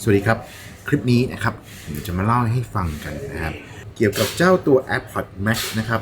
สวัสดีครับ คลิปนี้นะครับผมจะมาเล่าให้ฟังกันนะครับ เกี่ยวกับเจ้าตัว AirPods Max นะครับ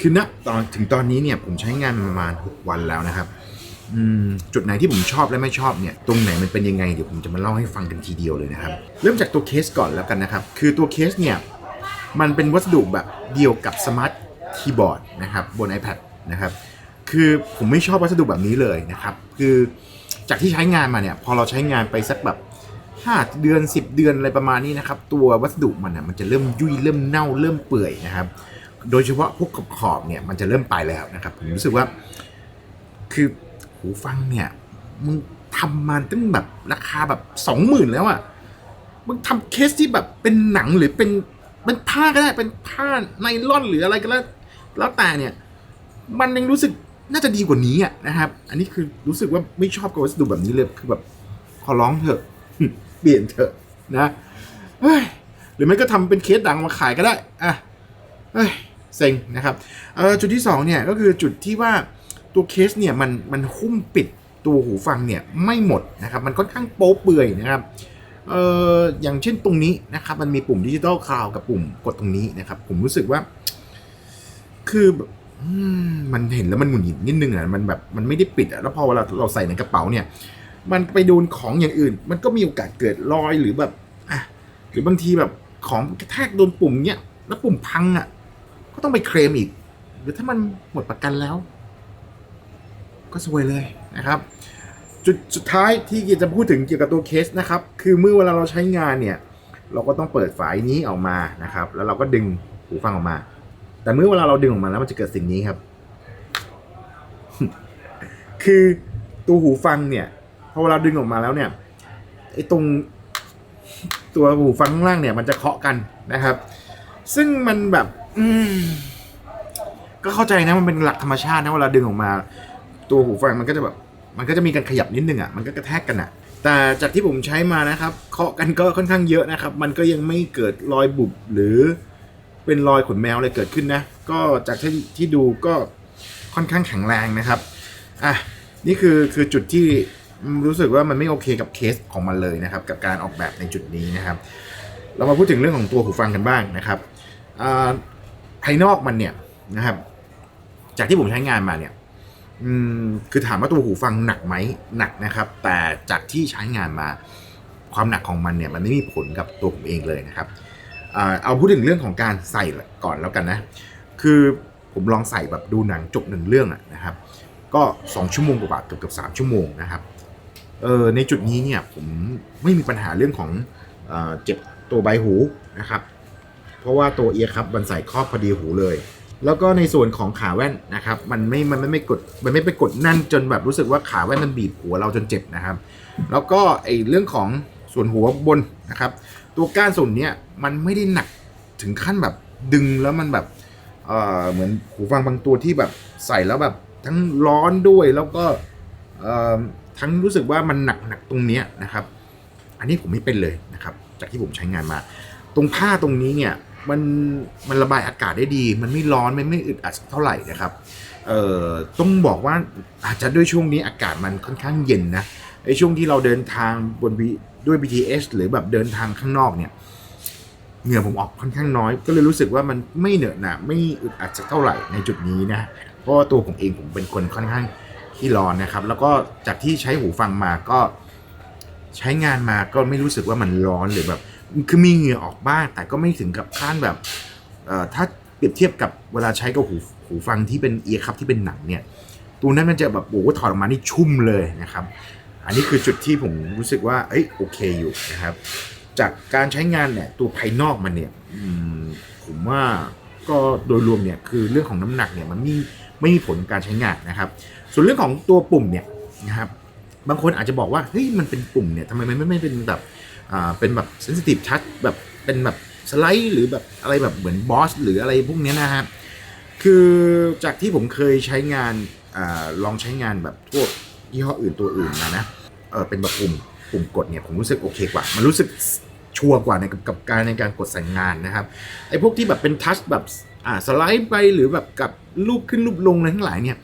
คือณตอนถึงตอนนี้เนี่ยผมใช้งานมาประมาณ 6 วันแล้วนะครับจุดไหนที่ผมชอบและไม่ชอบเนี่ยตรงไหนมันเป็นยังไงเดี๋ยวผมจะมาเล่าให้ฟังกันทีเดียวเลยนะครับ เริ่มจากตัวเคสก่อนแล้วกันนะครับ คือตัวเคสเนี่ยมันเป็นวัสดุแบบเดียวกับสมาร์ทคีย์บอร์ดนะครับบน iPad นะครับคือผมไม่ชอบวัสดุแบบนี้เลยนะครับ คือจากที่ใช้งานมาเนี่ยพอเราใช้งานไปสักแบบ 5 เดือน 10 เดือนอะไรประมาณนี้นะครับ ตัววัสดุมันอะมันจะเริ่มยุ่ยเริ่มเน่าเริ่มเปื่อยนะครับ โดยเฉพาะพวกขอบขอบๆเนี่ยมันจะเริ่มไปแล้วนะครับ ผมรู้สึกว่า คือหูฟังเนี่ยมึงทำมาตั้งแบบราคาแบบสองหมื่นแล้วอะมึงทำเคสที่แบบเป็นหนังหรือเป็นเป็นผ้าก็ได้เป็นผ้าไนล่อนหรืออะไรก็แล้วแล้วแต่เนี่ย มันยังรู้สึกน่าจะดีกว่านี้อะนะครับ อันนี้คือรู้สึกว่าไม่ชอบกับวัสดุแบบนี้เลยคือแบบขอร้องเถอะ เปลี่ยนเถอะนะหรือไม่ก็ทำเป็นเคสดังมาขายก็ได้อะเฮ้ยเซ็งนะครับเออจุดที่สองเนี่ยก็คือจุดที่ว่าตัวเคสเนี่ยมันมันหุ้มปิดตัวหูฟังเนี่ยไม่หมดนะครับมันค่อนข้างโป๊เปื่อยนะครับเอออย่างเช่นตรงนี้นะครับมันมีปุ่มดิจิตอลคลาวกับปุ่มกดตรงนี้นะครับ ผมรู้สึกว่า คือมมันเห็นแล้วมันหงุดหงิดนิดนึงอะมันแบบมันไม่ได้ปิดอะแล้วพอเวลาเราใส่ในกระเป๋าเนี่ย มันไปโดนของอย่างอื่น มันก็มีโอกาสเกิดรอยหรือแบบอะหรือบางทีแบบของกระแทกโดนปุ่มเนี้ยแล้วปุ่มพังอะ ก็ต้องไปเคลมอีก หรือถ้ามันหมดประกันแล้ว ก็สวยเลยนะครับ จุดสุดท้ายที่จะพูดถึงเกี่ยวกับตัวเคสนะครับ คือเมื่อเวลาเราใช้งานเนี่ย เราก็ต้องเปิดฝายนี้ออกมานะครับ แล้วเราก็ดึงหูฟังออกมา แต่เมื่อเวลาเราดึงออกมาแล้วมันจะเกิดสิ่งนี้ครับ คือตัวหูฟังเนี่ย พอเวลาดึงออกมาแล้วเนี่ยไอ้ตรงตัวหูฟังข้างล่างเนี่ยมันจะเคาะกันนะครับ ซึ่งมันแบบ อืมก็เข้าใจนะมันเป็นหลักธรรมชาตินะเวลาดึงออกมา ตัวหูฟังมันก็จะแบบ มันก็จะมีการขยับนิดนึงอะมันก็กระแทกกันอะ แต่จากที่ผมใช้มานะครับเคาะกันก็ค่อนข้างเยอะนะครับ มันก็ยังไม่เกิดรอยบุบหรือเป็นรอยขนแมวอะไรเกิดขึ้นนะ ก็จากที่ที่ดูก็ค่อนข้างแข็งแรงนะครับอะนี่คือคือจุดที่ รู้สึกว่ามันไม่โอเคกับเคสของมันเลยนะครับ กับการออกแบบในจุดนี้นะครับ เรามาพูดถึงเรื่องของตัวหูฟังกันบ้างนะครับภายนอกมันเนี่ยนะครับ จากที่ผมใช้งานมาเนี่ยคือถามว่าตัวหูฟังหนักไหมหนักนะครับ แต่จากที่ใช้งานมาความหนักของมันเนี่ยมันไม่มีผลกับตัวผมเองเลยนะครับเอาพูดถึงเรื่องของการใส่ก่อนแล้วกันนะ คือผมลองใส่แบบดูหนังจบหนึ่งเรื่องอะนะครับ ก็ 2 ชั่วโมงกว่าเกือบเกือบสามชั่วโมงนะครับ เออในจุดนี้เนี่ยผมไม่มีปัญหาเรื่องของเออเจ็บตัวใบหูนะครับ เพราะว่าตัวเอียครับมันใส่ครอบพอดีหูเลย แล้วก็ในส่วนของขาแว่นนะครับ มันไม่มันไม่ไม่กดมันไม่ไปกดนั่นจนแบบรู้สึกว่าขาแว่นมันบีบหัวเราจนเจ็บนะครับ แล้วก็ไอเรื่องของส่วนหัวบนนะครับ ตัวก้านส่วนเนี้ยมันไม่ได้หนักถึงขั้นแบบดึงแล้วมันแบบเออเหมือนหูฟังบางตัวที่แบบใส่แล้วแบบทั้งร้อนด้วยแล้วก็เออ ทั้งรู้สึกว่ามันหนักหนักตรงเนี้ยนะครับ อันนี้ผมไม่เป็นเลยนะครับ จากที่ผมใช้งานมา ตรงผ้าตรงนี้เนี่ยมันมันระบายอากาศได้ดี มันไม่ร้อนไม่ไม่อึดอัดเท่าไหร่นะครับเอ่อต้องบอกว่าอาจจะด้วยช่วงนี้อากาศมันค่อนข้างเย็นนะไอช่วงที่เราเดินทางบนด้วย BTS หรือแบบเดินทางข้างนอกเนี่ยเหงื่อผมออกค่อนข้างน้อย ก็เลยรู้สึกว่ามันไม่เหนอะหนะไม่อึดอัดสักเท่าไหร่ในจุดนี้นะเพราะว่าตัวผมเองผมเป็นคนค่อนข้าง ขี้ร้อนนะครับ แล้วก็จากที่ใช้หูฟังมาก็ใช้งานมาก็ไม่รู้สึกว่ามันร้อนหรือแบบ คือมีเหงื่อออกบ้าง แต่ก็ไม่ถึงกับขั้นแบบถ้าเปรียบเทียบกับเวลาใช้กับหูหูฟังที่เป็นเอียร์คับที่เป็นหนังเนี่ย ตัวนั้นมันจะแบบโอ้โหถอดออกมานี่ชุ่มเลยนะครับ อันนี้คือจุดที่ผมรู้สึกว่า เอ้ยโอเคอยู่นะครับ จากการใช้งานเนี่ยตัวภายนอกมันเนี่ยผมว่าก็โดยรวมเนี่ยคือเรื่องของน้ำหนักเนี่ยมันม่ ไม่มีผลการใช้งานนะครับ ส่วนเรื่องของตัวปุ่มเนี่ยนะครับบางคนอาจจะบอกว่าเฮ้ยมันเป็นปุ่มเนี่ยทำไมมันไม่ไม่เป็นแบบอ่าเป็นแบบเซนซิทีฟทัชแบบเป็นแบบสไลด์หรือแบบอะไรแบบเหมือนบอสหรืออะไรพวกเนี้ยนะฮะคือจากที่ผมเคยใช้งานอาลองใช้งานแบบพวกยี่ห้ออื่นตัวอื่นมานะเออเป็นแบบปุ่มปุ่มกดเนี่ยผมรู้สึกโอเคกว่า มันรู้สึกชัวร์กว่าในกับการในการกดใส่งงานนะครับไอ้พวกที่แบบเป็นทัชแบบ อ่าสไลด์ไปหรือแบบกับรูปขึ้นรูปลงอะไรทั้งหลายเนี่ย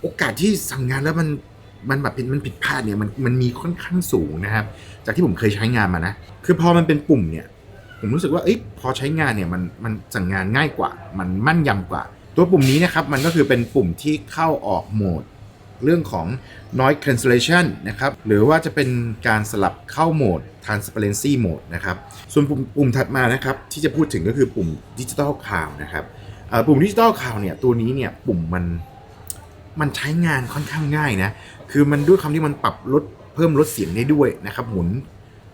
โอกาสที่สั่งงานแล้วมันมันแบบผิดมันผิดพลาดเนี่ยมันมันมีค่อนข้างสูงนะครับ จากที่ผมเคยใช้งานมานะ คือพอมันเป็นปุ่มเนี่ย ผมรู้สึกว่าเอ้ยพอใช้งานเนี่ยมันมันสั่งงานง่ายกว่า มันมั่นยำกว่า ตัวปุ่มนี้นะครับมันก็คือเป็นปุ่มที่เข้าออกโหมด เรื่องของ noise cancellation นะครับ หรือว่าจะเป็นการสลับเข้าโหมด transparency mode นะครับ ส่วนปุ่มปุ่มถัดมานะครับ ที่จะพูดถึงก็คือปุ่ม digital cloud นะครับปุ่ม digital cloud เนี่ยตัวนี้เนี่ยปุ่มมันมันใช้งานค่อนข้างง่ายนะ คือมันด้วยคำที่มันปรับลดเพิ่มลดเสียงได้ด้วยนะครับ หมุน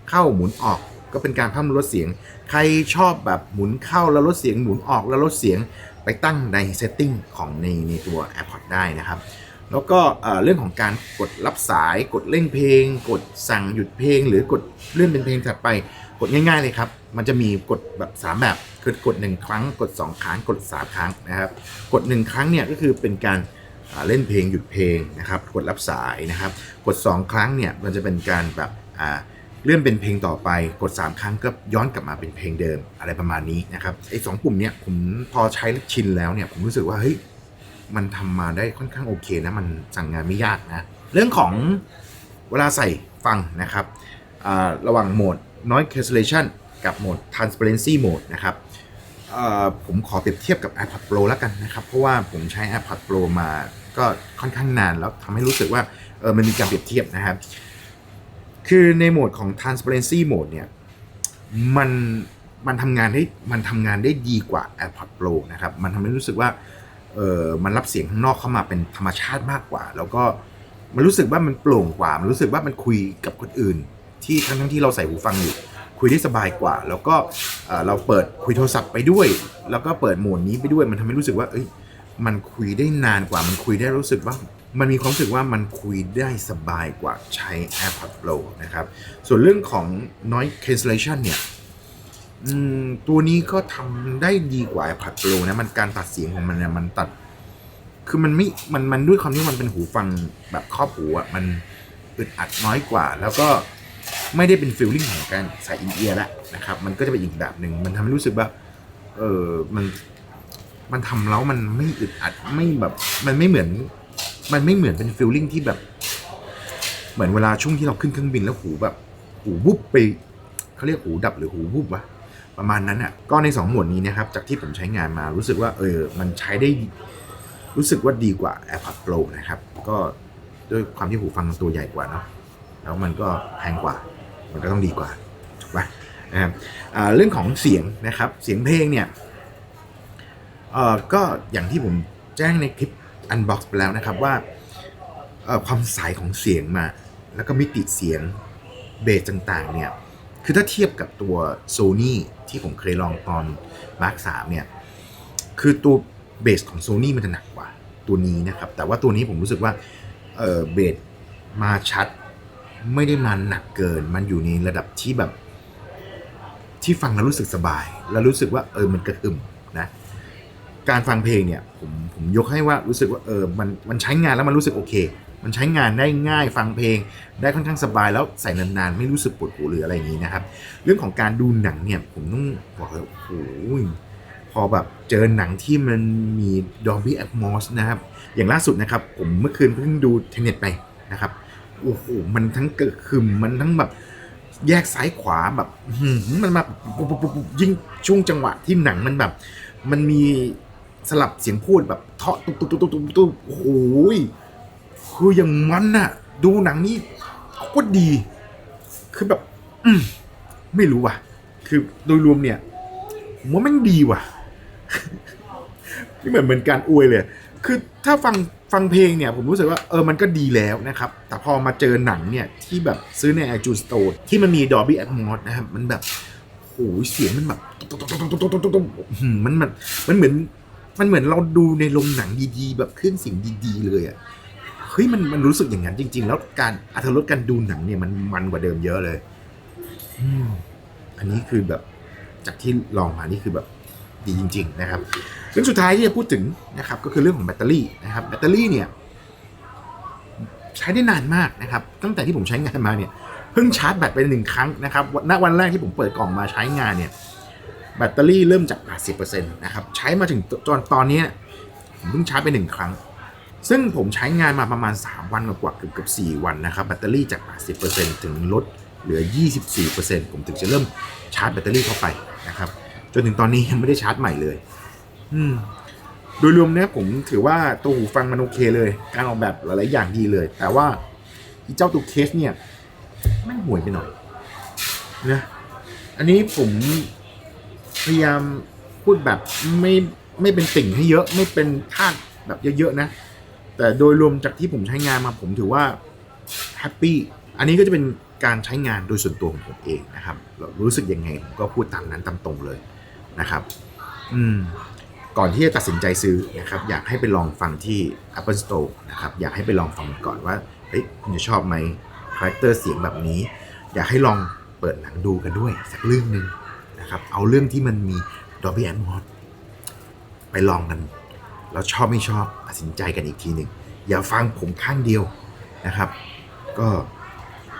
เข้าหมุนออกก็เป็นการเพิ่มลดเสียง ใครชอบแบบหมุนเข้าแล้วลดเสียงหมุนออกแล้วลดเสียงไปตั้งในเซตติ้งของในในตัว AirPods ได้นะครับ แล้วก็เรื่องของการกดรับสายกดเล่นเพลง กดสั่งหยุดเพลง หรือกดเลื่อนเป็นเพลงถัดไป กดง่าย ๆเลยครับ มันจะมีกดแบบ3แบบคือกด 1 ครั้ง กด 2 ครั้ง กด 3 ครั้งนะครับ กด 1 ครั้งเนี่ยก็คือเป็นการเล่นเพลงหยุดเพลงนะครับกดรับสายนะครับ กด 2 ครั้งเนี่ยมันจะเป็นการแบบเลื่อนเป็นเพลงต่อไปกด 3 ครั้งก็ย้อนกลับมาเป็นเพลงเดิมอะไรประมาณนี้นะครับไอ้สองปุ่มเนี่ยผมพอใช้ชินแล้วเนี่ยผมรู้สึกว่าเฮ้ย มันทำมาได้ค่อนข้างโอเคนะ มันสั่งงานไม่ยากนะ เรื่องของเวลาใส่ฟังนะครับ ระหว่างโหมด noise cancellation กับโหมด transparency mode นะครับผมขอเปรียบเทียบกับ iPad Pro แล้วกันนะครับ เพราะว่าผมใช้ iPad Pro มาก็ค่อนข้างนานแล้วทำให้รู้สึกว่าเออมันมีการเปรียบเทียบนะครับ คือในโหมดของ transparency mode เนี่ยมันมันทำงานได้มันทำงานได้ดีกว่า AirPods Pro นะครับ มันทำให้รู้สึกว่า เออมันรับเสียงข้างนอกเข้ามาเป็นธรรมชาติมากกว่า แล้วก็มันรู้สึกว่ามันโปร่งกว่า มันรู้สึกว่ามันคุยกับคนอื่น ที่ทั้งทั้งที่เราใส่หูฟังอยู่ คุยได้สบายกว่า แล้วก็เราเปิดคุยโทรศัพท์ไปด้วย แล้วก็เปิดโหมดนี้ไปด้วย มันทำให้รู้สึกว่า เอ้ย มันคุยได้นานกว่า มันคุยได้รู้สึกว่า มันมีความรู้สึกว่ามันคุยได้สบายกว่าใช้ AirPods Pro นะครับ ส่วนเรื่องของ noise cancellation เนี่ย อืมตัวนี้ก็ทำได้ดีกว่า iPad Pro นะมันการตัดเสียงของมันเนี่ยมันตัด คือมันไม่มันมันด้วยความที่มันเป็นหูฟังแบบครอบหูอะมันอึดอัดน้อยกว่า แล้วก็ไม่ได้เป็นฟิลลิ่งของการใส่อินเอียร์ละนะครับ มันก็จะเป็นอีกแบบหนึ่งมันทำให้รู้สึกว่า เออมัน มันทำแล้วมันไม่อึดอัดไม่แบบ มันไม่เหมือน มันไม่เหมือนเป็นฟิลลิ่งที่แบบ เหมือนเวลาช่วงที่เราขึ้นเครื่องบินแล้วหูแบบ หูวุบไปเขาเรียกหูดับหรือหูวุบวะ ประมาณนั้นอะก็ใน 2 หมวดนี้นะครับจากที่ผมใช้งานมารู้สึกว่าเออมันใช้ได้รู้สึกว่าดีกว่า AirPods Pro นะครับ ก็ด้วยความที่หูฟังตัวใหญ่กว่าเนาะแล้วมันก็แพงกว่า มันก็ต้องดีกว่าถูกปะนะครับเรื่องของเสียงนะครับเสียงเพลงเนี่ยเออก็อย่างที่ผมแจ้งในคลิป Unbox ไปแล้วนะครับว่าความใสของเสียงมา แล้วก็มิติเสียงเบสต่างๆเนี่ย คือถ้าเทียบกับตัว Sony ที่ผมเคยลองตอน Mark 3เนี่ย คือตัวเบสของ Sony มันจะหนักกว่าตัวนี้นะครับ แต่ว่าตัวนี้ผมรู้สึกว่าเออเบสมาชัด ไม่ได้มาหนักเกิน มันอยู่ในระดับที่แบบ ที่ฟังแล้วรู้สึกสบาย แล้วรู้สึกว่าเออมันกระอึมนะ การฟังเพลงเนี่ยผมผมยกให้ว่ารู้สึกว่าเออมันมันใช้งานแล้วมันรู้สึกโอเค มันใช้งานได้ง่ายฟังเพลง ได้ค่อนข้างสบายแล้วใส่นานๆ ไม่รู้สึกปวดหูหรืออะไรอย่างนี้นะครับ เรื่องของการดูหนังเนี่ยผมต้องบอกเลยโอ้โหพอแบบเจอหนังที่มันมี Dolby Atmos นะครับ อย่างล่าสุดนะครับ ผมเมื่อคืนเพิ่งดูเทเน็ตไปนะครับโอ้โหมันทั้งเกิดคึมมันทั้งแบบแยกซ้ายขวาแบบมันมาปุ๊บปุ๊บปุ๊บปุ๊บยิ่งช่วงจังหวะที่หนังมันแบบ มันมีสลับเสียงพูดแบบเทาะตุ๊บตุ๊บตุ๊บตุ๊บตุ๊บโอ้โห คืออย่างมันน่ะ ดูหนังนี่โคตรดี คือแบบ อืมไม่รู้ว่ะ คือโดยรวมเนี่ยผมว่าแมันดีว่ะนี่เหมือนเหมือนการอวยเลย คือถ้าฟังฟังเพลงเนี่ย ผมรู้สึกว่าเออมันก็ดีแล้วนะครับ แต่พอมาเจอหนังเนี่ย ที่แบบซื้อใน iTunes Store ที่มันมี Dolby Atmos นะครับ มันแบบโอ้ยเสียงมันแบบมันมันมันเหมือน มันเหมือนเราดูในโรงหนังดีๆ แบบเครื่องเสียงดีๆ เลยอะ ฮ้ยมันมันรู้สึกอย่างนั้นจริง ๆ แล้วการอัธรสการดูหนังเนี่ยมันมันกว่าเดิมเยอะเลยอืมอันนี้คือแบบจากที่ลองมานี่คือแบบดีจริง ๆ นะครับเรื่องสุดท้ายที่จะพูดถึงนะครับ ก็คือเรื่องของแบตเตอรี่นะครับ แบตเตอรี่เนี่ยใช้ได้นานมากนะครับ ตั้งแต่ที่ผมใช้งานมาเนี่ยเพิ่งชาร์จแบตไปหนึ่งครั้งนะครับณวันแรกที่ผมเปิดกล่องมาใช้งานเนี่ยแบตเตอรี่เริ่มจาก 80%นะครับ ใช้มาถึงตอนตอนเนี้ยผมเพิ่งชาร์จไปหนึ่งครั้ง ซึ่งผมใช้งานมาประมาณ 3 วันกว่าเกือบเกือบ4วันนะครับ แบตเตอรี่จาก 80%ถึงลดเหลือ 24%ผมถึงจะเริ่มชาร์จแบตเตอรี่เข้าไปนะครับ จนถึงตอนนี้ยังไม่ได้ชาร์จใหม่เลย อืมโดยรวมเนี่ยผมถือว่าตัวหูฟังมันโอเคเลย การออกแบบหลายๆอย่างดีเลย แต่ว่าอีเจ้าตัวเคสเนี่ยไม่ห่วยไปหน่อยนะอันนี้ผมพยายามพูดแบบไม่ไม่เป็นติ่งให้เยอะ ไม่เป็นคาดแบบเยอะๆนะ แต่โดยรวมจากที่ผมใช้งานมาผมถือว่าแฮปปี้อันนี้ก็จะเป็นการใช้งานโดยส่วนตัวของผมเองนะครับเรารู้สึกยังไงผมก็พูดตามนั้นตามตรงเลยนะครับ อืมก่อนที่จะตัดสินใจซื้อนะครับ อยากให้ไปลองฟังที่ Apple Store นะครับ อยากให้ไปลองฟังก่อนว่าเฮ้ยคุณจะชอบไหมคาแรคเตอร์เสียงแบบนี้ อยากให้ลองเปิดหนังดูกันด้วย สักเรื่องหนึ่งนะครับ เอาเรื่องที่มันมี Dolby Atmos ไปลองกัน เราชอบไม่ชอบตัดสินใจกันอีกทีหนึ่งอย่าฟังผมข้างเดียวนะครับ ก็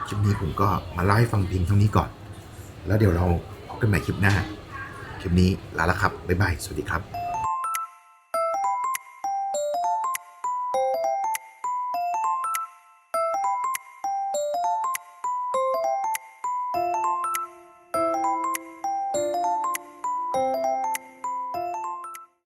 คลิปนี้ผมก็มาเล่าให้ฟังเพียงเท่านี้ก่อน แล้วเดี๋ยวเราพบกันใหม่คลิปหน้า คลิปนี้ลาละครับบ๊ายบายสวัสดีครับ